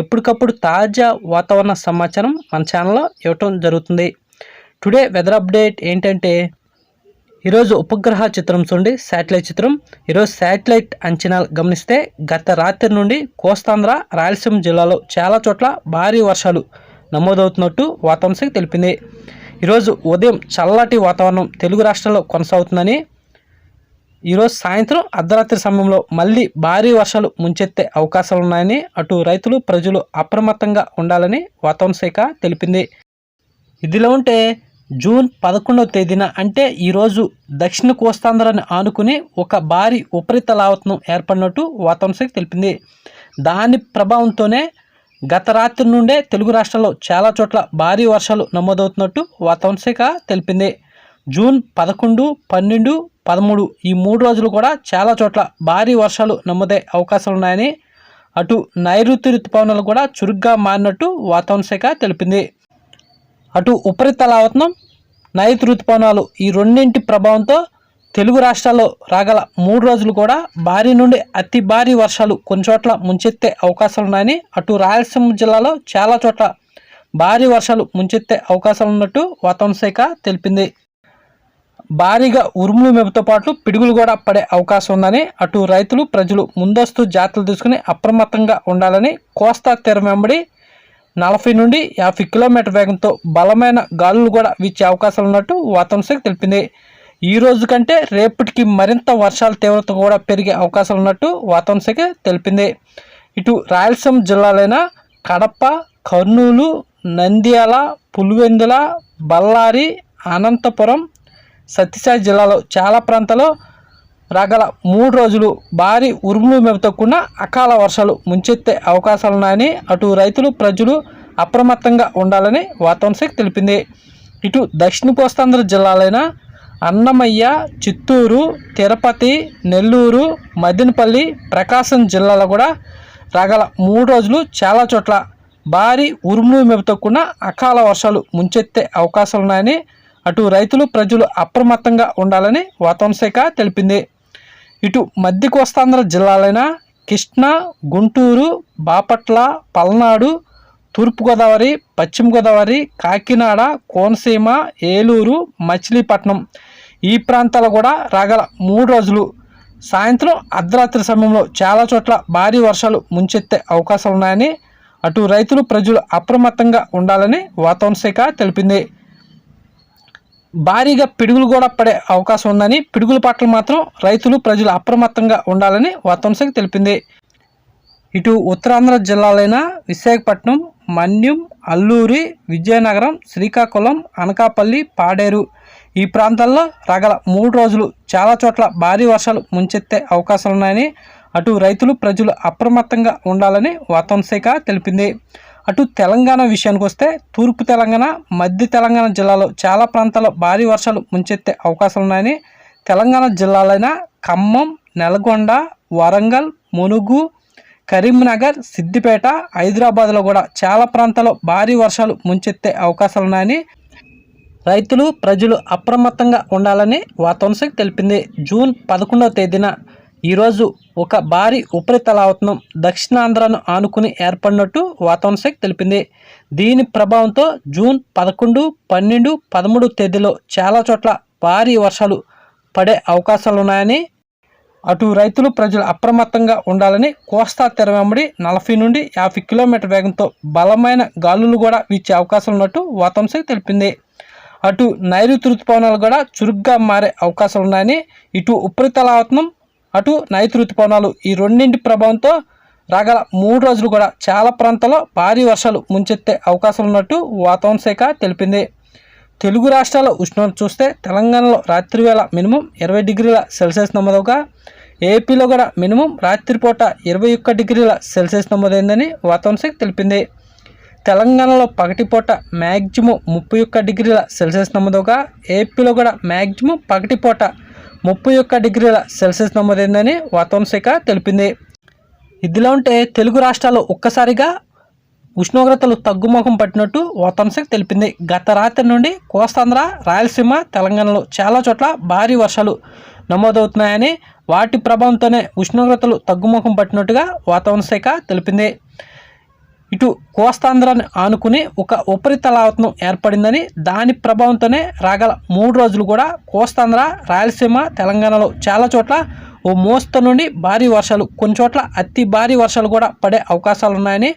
ఎప్పటికప్పుడు తాజా వాతావరణ సమాచారం మన ఛానల్లో ఇవ్వటం జరుగుతుంది. టుడే వెదర్ అప్డేట్ ఏంటంటే ఈరోజు ఉపగ్రహ చిత్రం చూడండి శాటిలైట్ చిత్రం. ఈరోజు శాటిలైట్ అంచనాలు గమనిస్తే గత రాత్రి నుండి కోస్తాంధ్ర రాయలసీమ జిల్లాలో చాలా చోట్ల భారీ వర్షాలు నమోదవుతున్నట్టు వాతావరణ శాఖ తెలిపింది. ఈరోజు ఉదయం చల్లటి వాతావరణం తెలుగు రాష్ట్రాల్లో కొనసాగుతుందని ఈరోజు సాయంత్రం అర్ధరాత్రి సమయంలో మళ్ళీ భారీ వర్షాలు ముంచెత్తే అవకాశాలు ఉన్నాయని అటు రైతులు ప్రజలు అప్రమత్తంగా ఉండాలని వాతావరణ శాఖ తెలిపింది. ఇదిలో ఉంటే జూన్ పదకొండవ తేదీన అంటే ఈరోజు దక్షిణ కోస్తాంధ్రాన్ని ఆనుకుని ఒక భారీ ఉపరితలావతనం ఏర్పడినట్టు వాతావరణ శాఖ తెలిపింది. దాని ప్రభావంతోనే గత రాత్రి నుండే తెలుగు రాష్ట్రాల్లో చాలా చోట్ల భారీ వర్షాలు నమోదవుతున్నట్టు వాతావరణ శాఖ తెలిపింది. జూన్ పదకొండు పన్నెండు పదమూడు. ఈ మూడు రోజులు కూడా చాలా చోట్ల భారీ వర్షాలు నమ్మదే అవకాశాలు ఉన్నాయని అటు నైరుతి ఋతుపవనాలు కూడా చురుగ్గా మారినట్టు వాతావరణ శాఖ తెలిపింది. అటు ఉపరితలావతనం నైరుతి ఋతుపవనాలు ఈ రెండింటి ప్రభావంతో తెలుగు రాష్ట్రాల్లో రాగల మూడు రోజులు కూడా భారీ నుండి అతి భారీ వర్షాలు కొన్ని చోట్ల ముంచెత్తే అవకాశాలు ఉన్నాయని అటు రాయలసీమ జిల్లాలో చాలా చోట్ల భారీ వర్షాలు ముంచెత్తే అవకాశాలు ఉన్నట్టు వాతావరణ శాఖ తెలిపింది. భారీగా ఉరుములు మెరుపుతో పాటు పిడుగులు కూడా పడే అవకాశం ఉందని అటు రైతులు ప్రజలు ముందస్తు జాగ్రత్తలు తీసుకుని అప్రమత్తంగా ఉండాలని కోస్తా తీరం వెంబడి నలభై నుండి యాభై కిలోమీటర్ వేగంతో బలమైన గాలులు కూడా వీచే అవకాశాలు ఉన్నట్టు వాతావరణ శాఖ తెలిపింది. ఈ రోజు కంటే రేపటికి మరింత వర్షాల తీవ్రత కూడా పెరిగే అవకాశాలు ఉన్నట్టు వాతావరణ శాఖ తెలిపింది. ఇటు రాయలసీమ జిల్లాలైన కడప కర్నూలు నంద్యాల పులివెందుల బళ్ళారి అనంతపురం సత్యసాయి జిల్లాలో చాలా ప్రాంతాల్లో రాగల మూడు రోజులు భారీ ఉరుములు మెరుపుతో అకాల వర్షాలు ముంచెత్తే అవకాశాలున్నాయని అటు రైతులు ప్రజలు అప్రమత్తంగా ఉండాలని వాతావరణ శాఖ తెలిపింది. ఇటు దక్షిణ కోస్తాంధ్ర జిల్లాలైన అన్నమయ్య చిత్తూరు తిరుపతి నెల్లూరు మదినపల్లి ప్రకాశం జిల్లాలో కూడా రాగల మూడు రోజులు చాలా చోట్ల భారీ ఉరుములు మెరుపుతో అకాల వర్షాలు ముంచెత్తే అవకాశాలున్నాయని అటు రైతులు ప్రజలు అప్రమత్తంగా ఉండాలని వాతావరణ శాఖ తెలిపింది. ఇటు మధ్య కోస్తాంధ్ర జిల్లాలైన కృష్ణా గుంటూరు బాపట్ల పల్నాడు తూర్పుగోదావరి పశ్చిమ గోదావరి కాకినాడ కోనసీమ ఏలూరు మచిలీపట్నం ఈ ప్రాంతాలు కూడా రాగల మూడు రోజులు. సాయంత్రం అర్ధరాత్రి సమయంలో చాలా చోట్ల భారీ వర్షాలు ముంచెత్తే అవకాశాలు ఉన్నాయని అటు రైతులు ప్రజలు అప్రమత్తంగా ఉండాలని వాతావరణ శాఖ తెలిపింది. భారీగా పిడుగులు కూడా పడే అవకాశం ఉందని పిడుగుల పట్ల మాత్రం రైతులు ప్రజలు అప్రమత్తంగా ఉండాలని వాతావరణ తెలిపింది. ఇటు ఉత్తరాంధ్ర జిల్లాలైన విశాఖపట్నం మన్యం అల్లూరి విజయనగరం శ్రీకాకుళం అనకాపల్లి పాడేరు ఈ ప్రాంతాల్లో రగల మూడు రోజులు చాలా చోట్ల భారీ వర్షాలు ముంచెత్తే అవకాశాలు ఉన్నాయని అటు రైతులు ప్రజలు అప్రమత్తంగా ఉండాలని వాతావరణ శాఖ తెలిపింది. అటు తెలంగాణ విషయానికి వస్తే తూర్పు తెలంగాణ మధ్య తెలంగాణ జిల్లాలో చాలా ప్రాంతాల్లో భారీ వర్షాలు ముంచెత్తే అవకాశాలు ఉన్నాయని తెలంగాణ జిల్లాలైన ఖమ్మం నల్గొండ వరంగల్ మునుగు కరీంనగర్ సిద్దిపేట హైదరాబాద్లో కూడా చాలా ప్రాంతాల్లో భారీ వర్షాలు ముంచెత్తే అవకాశాలు ఉన్నాయని రైతులు ప్రజలు అప్రమత్తంగా ఉండాలని వాతావరణ శాఖ తెలిపింది. జూన్ పదకొండవ తేదీన ఈరోజు ఒక భారీ ఉపరితలావతనం దక్షిణాంధ్రను ఆనుకుని ఏర్పడినట్టు వాతావరణ శాఖ తెలిపింది. దీని ప్రభావంతో జూన్ పదకొండు పన్నెండు పదమూడు తేదీలో చాలా చోట్ల భారీ వర్షాలు పడే అవకాశాలు ఉన్నాయని అటు రైతులు ప్రజలు అప్రమత్తంగా ఉండాలని కోస్తా తెర వెంబడి నలభై నుండి యాభై కిలోమీటర్ వేగంతో బలమైన గాలులు కూడా వీచే అవకాశం ఉన్నట్టు వాతావరణ శాఖ తెలిపింది. అటు నైరుతి ఋతుపవనాలు కూడా చురుగ్గా మారే అవకాశాలు ఉన్నాయని ఇటు ఉపరితలావతనం అటు నైరుతి ఋతుపవనాలు ఈ రెండింటి ప్రభావంతో రాగల మూడు రోజులు కూడా చాలా ప్రాంతాల్లో భారీ వర్షాలు ముంచెత్తే అవకాశాలు ఉన్నట్టు వాతావరణ శాఖ తెలిపింది. తెలుగు రాష్ట్రాల ఉష్ణోగ్రత చూస్తే తెలంగాణలో రాత్రి వేళ మినిమం ఇరవై డిగ్రీల సెల్సియస్ నమోదవగా ఏపీలో కూడా మినిమం రాత్రిపూట ఇరవై ఒక్క డిగ్రీల సెల్సియస్ నమోదైందని వాతావరణ శాఖ తెలిపింది. తెలంగాణలో పగటిపూట మ్యాక్సిమం ముప్పై ఒక్క డిగ్రీల సెల్సియస్ నమోదవగా ఏపీలో కూడా మ్యాక్సిమం పగటిపూట ముప్పై ఒక్క డిగ్రీల సెల్సియస్ నమోదైందని వాతావరణ శాఖ తెలిపింది. ఇదిలా ఉంటే తెలుగు రాష్ట్రాల్లో ఒక్కసారిగా ఉష్ణోగ్రతలు తగ్గుముఖం పట్టినట్టు వాతావరణ శాఖ తెలిపింది. గత రాత్రి నుండి కోస్తాంధ్ర రాయలసీమ తెలంగాణలో చాలా చోట్ల భారీ వర్షాలు నమోదవుతున్నాయని వాటి ప్రభావంతోనే ఉష్ణోగ్రతలు తగ్గుముఖం పట్టినట్టుగా వాతావరణ శాఖ తెలిపింది. ఇటు కోస్తాంధ్రాన్ని ఆనుకుని ఒక ఉపరితలావతనం ఏర్పడిందని దాని ప్రభావంతోనే రాగల మూడు రోజులు కూడా కోస్తాంధ్ర రాయలసీమ తెలంగాణలో చాలా చోట్ల ఓ మోస్త నుండి భారీ వర్షాలు కొన్ని చోట్ల అతి భారీ వర్షాలు కూడా పడే అవకాశాలు ఉన్నాయని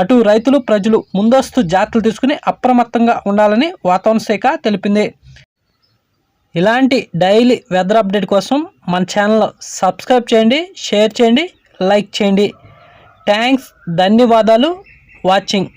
అటు రైతులు ప్రజలు ముందస్తు జాగ్రత్తలు తీసుకుని అప్రమత్తంగా ఉండాలని వాతావరణ శాఖ తెలిపింది. ఇలాంటి డైలీ వెదర్ అప్డేట్ కోసం మన ఛానల్ సబ్స్క్రైబ్ చేయండి షేర్ చేయండి లైక్ చేయండి. థ్యాంక్స్ ధన్యవాదాలు. watching.